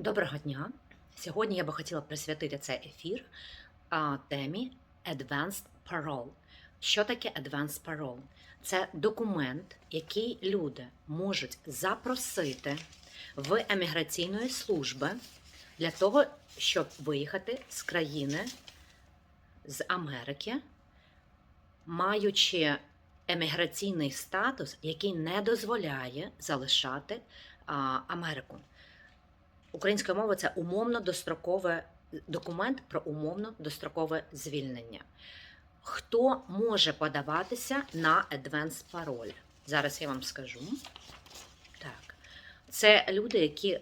Доброго дня! Сьогодні я би хотіла присвятити цей ефір а, темі Advanced Parole. Що таке Advanced Parole? Це документ, який люди можуть запросити в еміграційної служби для того, щоб виїхати з країни з Америки, маючи еміграційний статус, який не дозволяє залишати а, Америку. Українською мовою це умовно дострокове документ про умовно дострокове звільнення. Хто може подаватися на Advanced Parole? Зараз я вам скажу. Так. Це люди, які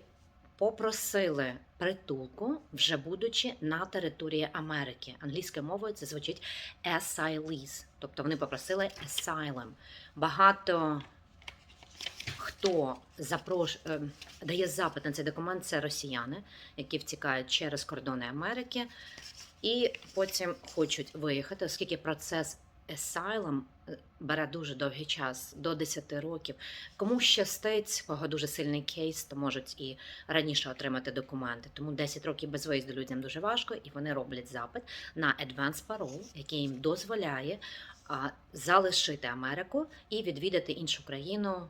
попросили притулку, вже будучи на території Америки. Англійською мовою це звучить asylees, тобто вони попросили asylum. Багато хто запрош... е, дає запит на цей документ, це росіяни, які втікають через кордони Америки, і потім хочуть виїхати, оскільки процес asylum е, бере дуже довгий час, до 10 років. Кому щастить, кого дуже сильний кейс, то можуть і раніше отримати документи. Тому 10 років без виїзду людям дуже важко, і вони роблять запит на advance parole, який їм дозволяє залишити Америку і відвідати іншу країну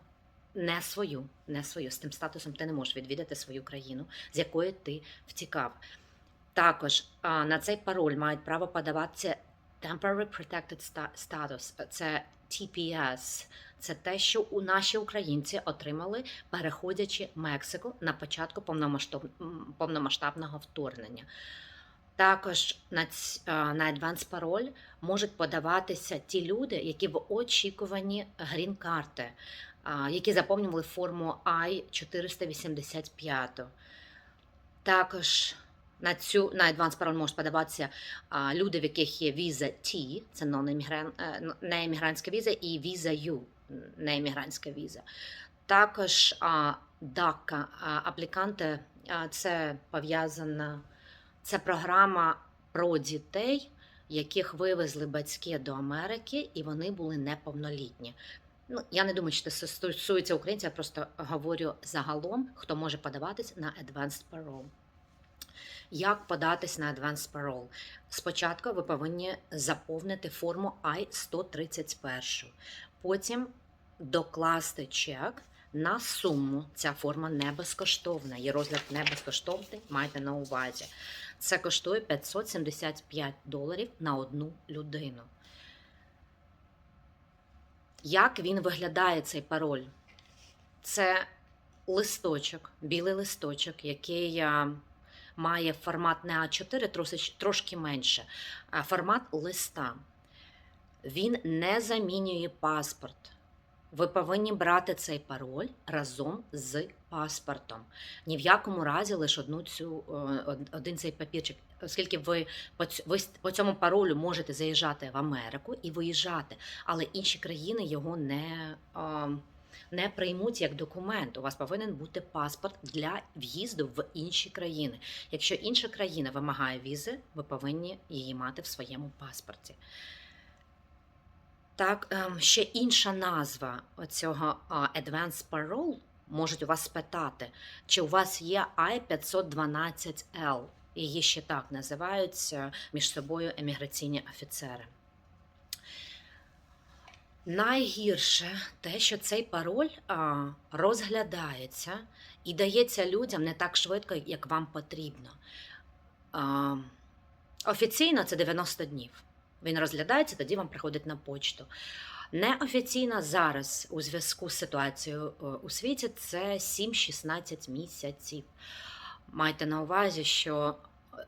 не свою, не свою. З тим статусом ти не можеш відвідати свою країну, з якої ти втікав. Також на цей пароль мають право подаватися Temporary Protected Sta- Status, це TPS. Це те, що у наші українці отримали, переходячи Мексику на початку повномасштабного вторгнення. Також на, на Advance пароль можуть подаватися ті люди, які в очікуванні грін-карти, які заповнювали форму I-485. Також на цю на Advance пароль можуть подаватися люди, в яких є віза T, це е, неемігрантська віза, і віза U, неемігрантська віза. Також DACA, апліканти, це пов'язана, це програма про дітей, яких вивезли батьки до Америки, і вони були неповнолітні. Ну, я не думаю, що це стосується українців, я просто говорю загалом, хто може подаватись на Advanced Parole. Як податись на Advanced Parole? Спочатку ви повинні заповнити форму I-131. Потім докласти чек на суму. Ця форма не безкоштовна. Є розгляд не безкоштовний, майте на увазі. Це коштує 575 доларів на одну людину. Як він виглядає цей пароль? Це листочок, білий листочок, який має формат не А4, трошки, трошки менше, а формат листа. Він не замінює паспорт. Ви повинні брати цей пароль разом з паспортом. Ні в якому разі лише одну цю, е, один цей папірчик, оскільки ви ви по цьому паролю можете заїжджати в Америку і виїжджати, але інші країни його не, не приймуть як документ. У вас повинен бути паспорт для в'їзду в інші країни. Якщо інша країна вимагає візи, ви повинні її мати в своєму паспорті. Так, ем, ще інша назва цього Advanced Parole можуть у вас спитати, чи у вас є I-512L. Її ще так називаються між собою еміграційні офіцери. Найгірше те, що цей пароль а, розглядається і дається людям не так швидко, як вам потрібно. А, офіційно це 90 днів. Він розглядається, тоді вам приходить на почту. Неофіційно зараз, у зв'язку з ситуацією е, у світі, це 7-16 місяців. Майте на увазі, що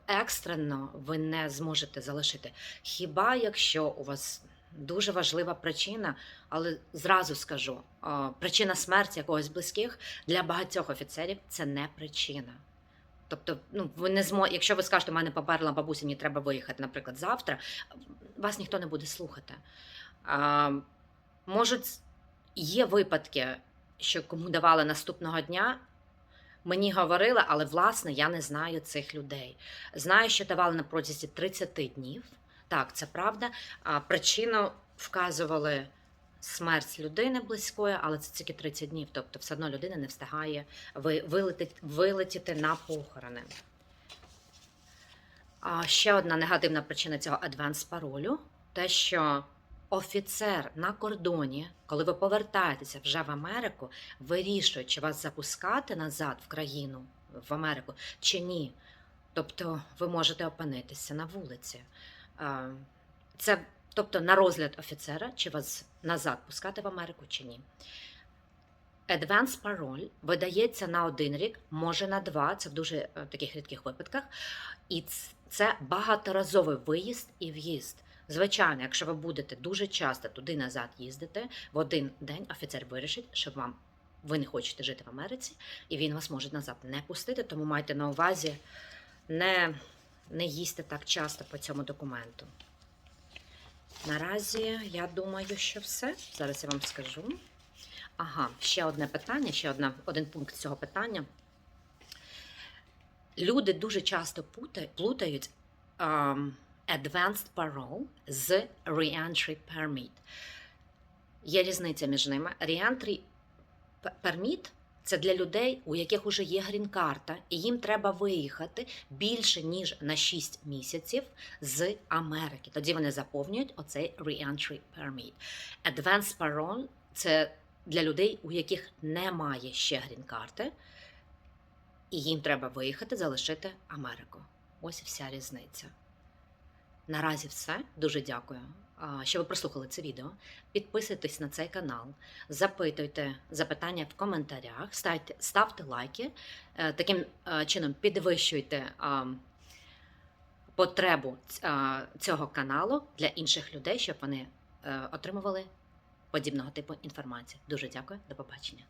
екстрено ви не зможете залишити. Хіба якщо у вас дуже важлива причина, але зразу скажу: е, причина смерті якогось близьких для багатьох офіцерів це не причина. Тобто, ну ви не змо... якщо ви скажете, у мене померла бабуся, мені треба виїхати, наприклад, завтра, вас ніхто не буде слухати. А, можуть, є випадки, що кому давали наступного дня. Мені говорили, але власне я не знаю цих людей. Знаю, що давали на протязі 30 днів. Так, це правда. А причину вказували смерть людини близької, але це тільки 30 днів, тобто все одно людина не встигає ви- вилетить, вилетіти на похорони. А ще одна негативна причина цього адванс паролю те, що офіцер на кордоні, коли ви повертаєтеся вже в Америку, вирішує, чи вас запускати назад в країну в Америку чи ні. Тобто ви можете опинитися на вулиці. Це тобто на розгляд офіцера, чи вас назад пускати в Америку чи ні. Advance пароль видається на один рік, може на два, це в дуже е, таких рідких випадках. І це багаторазовий виїзд і в'їзд. Звичайно, якщо ви будете дуже часто туди назад їздити, в один день офіцер вирішить, що вам ви не хочете жити в Америці, і він вас може назад не пустити, тому майте на увазі не, не їсти так часто по цьому документу. Наразі я думаю, що все. Зараз я вам скажу. Ага, ще одне питання, ще одна, один пункт цього питання. Люди дуже часто плутають um, advanced parole з re-entry permit. Є різниця між ними. Re-entry permit – це для людей, у яких вже є грін-карта, і їм треба виїхати більше ніж на 6 місяців з Америки. Тоді вони заповнюють оцей re-entry permit. Advanced parole – це для людей, у яких немає ще грін-карти, і їм треба виїхати, залишити Америку. Ось вся різниця. Наразі все. Дуже дякую, що ви прослухали це відео. Підписуйтесь на цей канал, запитуйте запитання в коментарях, ставте, ставте лайки. Е, Таким е, чином підвищуйте потребу цього каналу для інших людей, щоб вони е, отримували подібного типу інформації. Дуже дякую, до побачення.